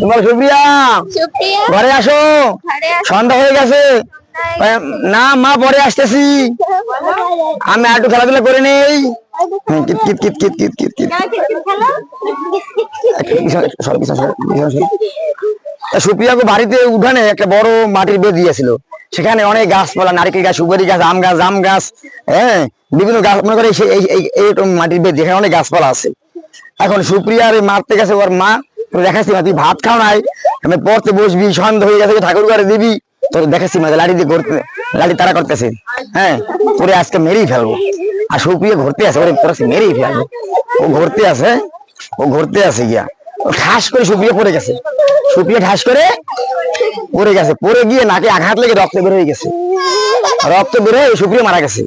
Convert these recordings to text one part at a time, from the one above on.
তোমার সুপ্রিয়া? ঘরে আসো। সন্ধ্যা হয়ে গেছে। না মা পরে আসতেছি। আমি একটু খেলাধুলা করে নেই। সুপ্রিয়াকে বাড়িতে উঠানে একটা বড় মাটির বেদ দিয়েছিল। সেখানে অনেক গাছপালা নারকেল গাছ সুপারি গাছ আম গাছ আম গাছ হ্যাঁ বিভিন্ন গাছ মনে করে এই- মাটির বেদ যেখানে অনেক গাছপালা আছে। এখন সুপ্রিয়ার মারতে গেছে ওর মা। দেখাচ্ছি মা, তুই ভাত খাও নাই? আমি পড়তে বসবি, সন্ধ্যা হয়ে গেছে, ঠাকুর ঘরে দিবি। তোর দেখাচ্ছি মা লাড়ি দিয়ে ঘুরতে লাড়ি তারা করতেছে। হ্যাঁ তোরে আজকে মেরেই ফেলব। আর সুপ্রিয়া ঘুরতে আছে, ওরে তোর মেরেই ফেলব। ও ঘুরতে আছে, ও ঘুরতে আছে গিয়া। ঠাস করে সুপ্রিয়া পড়ে গেছে। সুপ্রিয়া ঠাস করে পড়ে গেছে। পড়ে গিয়ে নাকে আঘাত লেগে রক্ত বের হয়ে গেছে। রক্ত বের হয়ে সুপ্রিয়া মারা গেছে।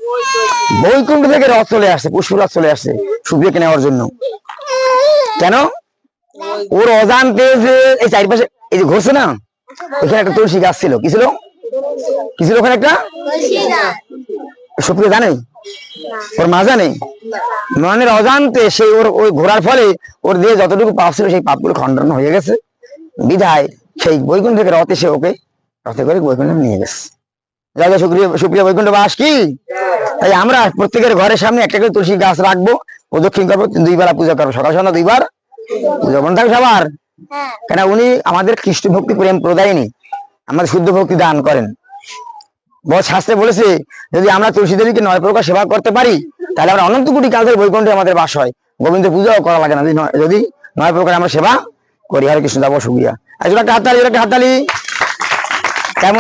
বৈকুণ্ঠ থেকে রথ চলে আসছে পুষ্পরাজ চলে আসছে সুপ্রিয়াকে নেওয়ার জন্য। কেন? ওর অজান্তে যে এই চারিপাশে এই যে ঘুরছে না? ওখানে একটা তুলসী গাছ ছিল। কি ছিল? কি ছিল ওখানে একটা? সুপ্রিয়া জানে? ওর মা জানে? মনের অজান্তে সেই ওর ওই ঘোরার ফলে ওর দিয়ে যতটুকু পাপ ছিল সেই পাপগুলো খণ্ডন হয়ে গেছে। বিধায় সেই বৈকুণ্ঠ থেকে রথে সে ওকে রথে করে বৈকুণ্ঠ নিয়ে গেছে। যা যা সুপ্রিয়া সুপ্রিয়া বৈকুণ্ঠ বাস কি? তাই আমরা প্রত্যেকের ঘরের সামনে একটা করে তুলসী গাছ রাখব প্রদক্ষিণ করব দুই বেলা পূজা করব সকাল সন্ধ্যা দুইবার। মনে সবার হ্যাঁ। কেন উনি আমাদের খ্রিস্ট ভক্তি প্রেম প্রদায়নি আমাদের শুদ্ধ ভক্তি দান করেন। বড় শাস্ত্রে বলেছে যদি আমরা তুলসী দেবীকে নয় প্রকার সেবা করতে পারি তাহলে আমরা অনন্ত কোটি কালের ধরে বৈকুণ্ঠে আমাদের বাস হয়। গোবিন্দ পূজাও করা লাগে না। যদি নয়- যদি নয় প্রকার আমরা সেবা করি। হরে কৃষ্ণ দাবো সুবিয়া একজন একটা হাততালি একটা হাততালি।